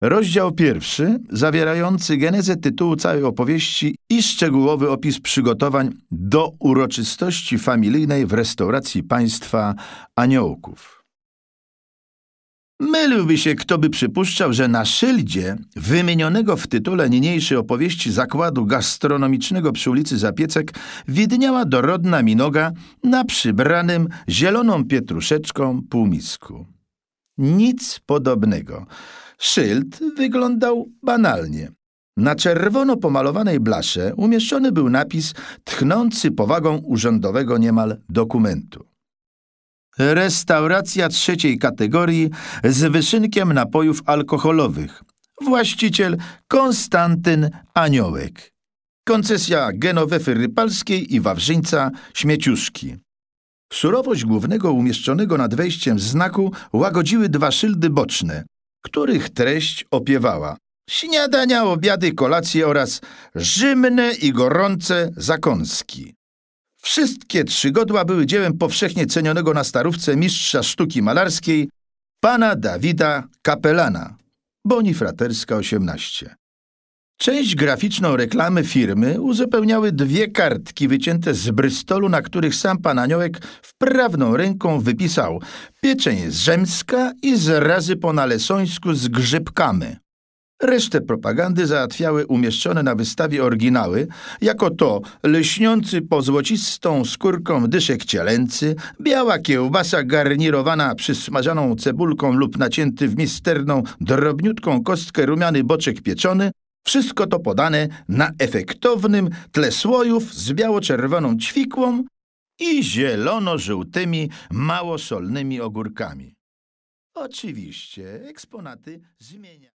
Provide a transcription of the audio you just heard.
Rozdział pierwszy, zawierający genezę tytułu całej opowieści i szczegółowy opis przygotowań do uroczystości familijnej w restauracji państwa aniołków. Myliłby się, kto by przypuszczał, że na szyldzie wymienionego w tytule niniejszej opowieści zakładu gastronomicznego przy ulicy Zapiecek widniała dorodna minoga na przybranym zieloną pietruszeczką półmisku. Nic podobnego. Szyld wyglądał banalnie. Na czerwono pomalowanej blasze umieszczony był napis tchnący powagą urzędowego niemal dokumentu. Restauracja trzeciej kategorii z wyszynkiem napojów alkoholowych. Właściciel Konstantyn Aniołek. Koncesja Genowefy Rypalskiej i Wawrzyńca Śmieciuszki. Surowość głównego umieszczonego nad wejściem znaku łagodziły dwa szyldy boczne, których treść opiewała śniadania, obiady, kolacje oraz rzymne i gorące zakąski. Wszystkie trzy godła były dziełem powszechnie cenionego na starówce mistrza sztuki malarskiej, pana Dawida Kapelana, Boni Fraterska 18. Część graficzną reklamy firmy uzupełniały dwie kartki wycięte z Brystolu, na których sam pan Aniołek wprawną ręką wypisał pieczeń z rzemska i zrazy po nalesońsku z grzybkami. Resztę propagandy załatwiały umieszczone na wystawie oryginały, jako to lśniący pozłocistą skórką dyszek cielęcy, biała kiełbasa garnirowana przysmażaną cebulką lub nacięty w misterną, drobniutką kostkę rumiany boczek pieczony, wszystko to podane na efektownym tle słojów z biało-czerwoną ćwikłą i zielono-żółtymi, mało solnymi ogórkami. Oczywiście eksponaty zmienia.